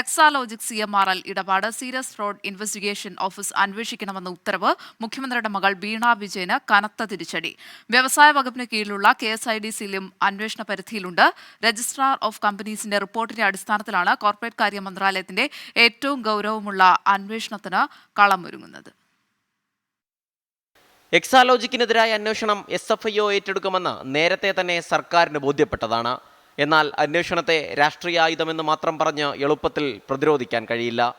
Exalogic C M R L ഇടപാട് serious fraud investigation office അന്വേഷിക്കണമെന്ന ഉത്തരവ് മുഖ്യമന്ത്രിയുടെ മകൾ വീണ വിജയന് കനത്ത തിരിച്ചടി. വ്യവസായ വകുപ്പിന് കീഴിലുള്ള കെ എസ് ഐ ഡി സിയിലും അന്വേഷണ പരിധിയിലുണ്ട്. രജിസ്ട്രാർ ഓഫ് കമ്പനീസിന്റെ റിപ്പോർട്ടിന്റെ അടിസ്ഥാനത്തിലാണ് കോർപ്പറേറ്റ് കാര്യ മന്ത്രാലയത്തിന്റെ ഏറ്റവും ഗൗരവമുള്ള അന്വേഷണത്തിന് കളമൊരുങ്ങുന്നത്. എക്സാലോജിക്കിനെതിരായ അന്വേഷണം എസ് എഫ് ഐ ഒ ഏറ്റെടുക്കുമെന്ന് നേരത്തെ തന്നെ സർക്കാരിന് ബോധ്യപ്പെട്ടതാണ്. എന്നാൽ അന്വേഷണത്തെ രാഷ്ട്രീയ ആയുധമെന്ന് മാത്രം പറഞ്ഞ് എളുപ്പത്തിൽ പ്രതിരോധിക്കാൻ കഴിയില്ല.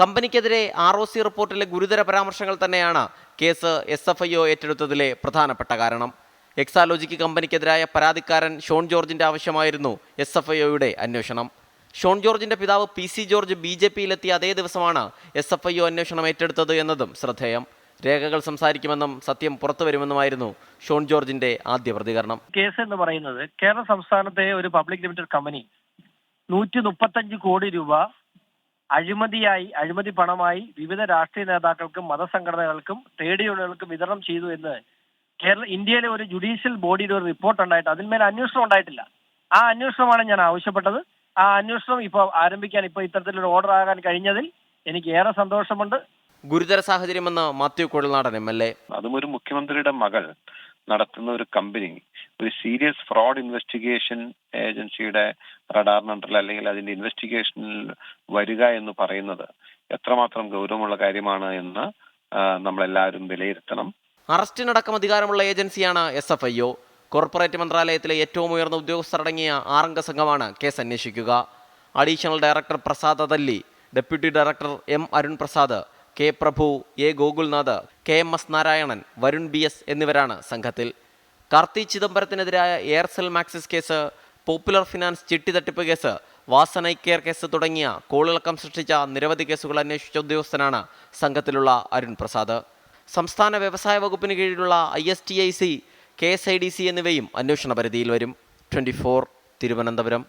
കമ്പനിക്കെതിരെ ആർ ഒ സി റിപ്പോർട്ടിലെ ഗുരുതര പരാമർശങ്ങൾ തന്നെയാണ് case S F I O ഏറ്റെടുത്തതിലെ പ്രധാനപ്പെട്ട കാരണം. എക്സാലോജിക്ക് കമ്പനിക്കെതിരായ പരാതിക്കാരൻ ഷോൺ ജോർജിന്റെ ആവശ്യമായിരുന്നു എസ് എഫ് ഐ ഒയുടെ അന്വേഷണം. ഷോൺ ജോർജിന്റെ പിതാവ് P C George B J പിയിലെത്തിയ അതേ ദിവസമാണ് എസ് എഫ് ഐ ഒ അന്വേഷണം ഏറ്റെടുത്തത് എന്നതും ശ്രദ്ധേയം. രേഖകൾ സംസാരിക്കുമെന്നും സത്യം പുറത്തു വരുമെന്നുമായിരുന്നു ഷോൺ ജോർജിന്റെ ആദ്യ പ്രതികരണം. കേസ് എന്ന് പറയുന്നത് കേരള സംസ്ഥാനത്തെ ഒരു പബ്ലിക് ലിമിറ്റഡ് കമ്പനി നൂറ്റി മുപ്പത്തഞ്ച് കോടി രൂപ അഴിമതിയായി അഴിമതി പണമായി വിവിധ രാഷ്ട്രീയ നേതാക്കൾക്കും മതസംഘടനകൾക്കും ട്രേഡ് യൂണിയനുകൾക്കും വിതരണം ചെയ്തു എന്ന് കേരള ഇന്ത്യയിലെ ഒരു ജുഡീഷ്യൽ ബോഡിയുടെ ഒരു റിപ്പോർട്ട് ഉണ്ടായിട്ട് അതിന്മേൽ അന്വേഷണം ഉണ്ടായിട്ടില്ല. ആ അന്വേഷണമാണ് ഞാൻ ആവശ്യപ്പെട്ടത്. ആ അന്വേഷണം ഇപ്പോൾ ആരംഭിക്കാൻ ഇപ്പോൾ ഇത്തരത്തിലൊരു ഓർഡർ ആകാൻ കഴിഞ്ഞതിൽ എനിക്ക് ഏറെ സന്തോഷമുണ്ട്. ഗുരുതര സാഹചര്യമെന്ന് Mathew Kuzhalnadan M L A. അതും ഒരു മുഖ്യമന്ത്രിയുടെ മകൾ നടത്തുന്ന ഒരു കമ്പനി ഒരു സീരിയസ് ഫ്രോഡ് ഇൻവെസ്റ്റിഗേഷൻ ഏജൻസിയുടെ റഡാറിനുണ്ടല്ല അല്ലെങ്കിൽ അതിന്റെ ഇൻവെസ്റ്റിഗേഷനിൽ വരിക എന്ന് പറയുന്നത് എത്രമാത്രം ഗൗരവമുള്ള കാര്യമാണ് എന്ന് നമ്മളെല്ലാവരും വിലയിരുത്തണം. അറസ്റ്റിനടക്കം അധികാരമുള്ള ഏജൻസിയാണ് S F I O. Corporate മന്ത്രാലയത്തിലെ ഏറ്റവും ഉയർന്ന ഉദ്യോഗസ്ഥരടങ്ങിയ ആറംഗ സംഘമാണ് കേസ് അന്വേഷിക്കുക. Additional director Prasad Athalli deputy director M Arun Prasad K Prabhu A Gokulnath K M S Narayanan Varun B S എന്നിവരാണ് സംഘത്തിൽ. Karthi ചിദംബരത്തിനെതിരായ Aircel Maxis case popular finance ചിട്ടി തട്ടിപ്പ് കേസ് വാസനൈ കെയർ കേസ് തുടങ്ങിയ കോളിളക്കം സൃഷ്ടിച്ച നിരവധി കേസുകൾ അന്വേഷിച്ച ഉദ്യോഗസ്ഥനാണ് സംഘത്തിലുള്ള അരുൺ പ്രസാദ്. സംസ്ഥാന വ്യവസായ വകുപ്പിന് കീഴിലുള്ള I S T I C K S I D C എന്നിവയും അന്വേഷണ പരിധിയിൽ വരും. Twenty four Thiruvananthapuram.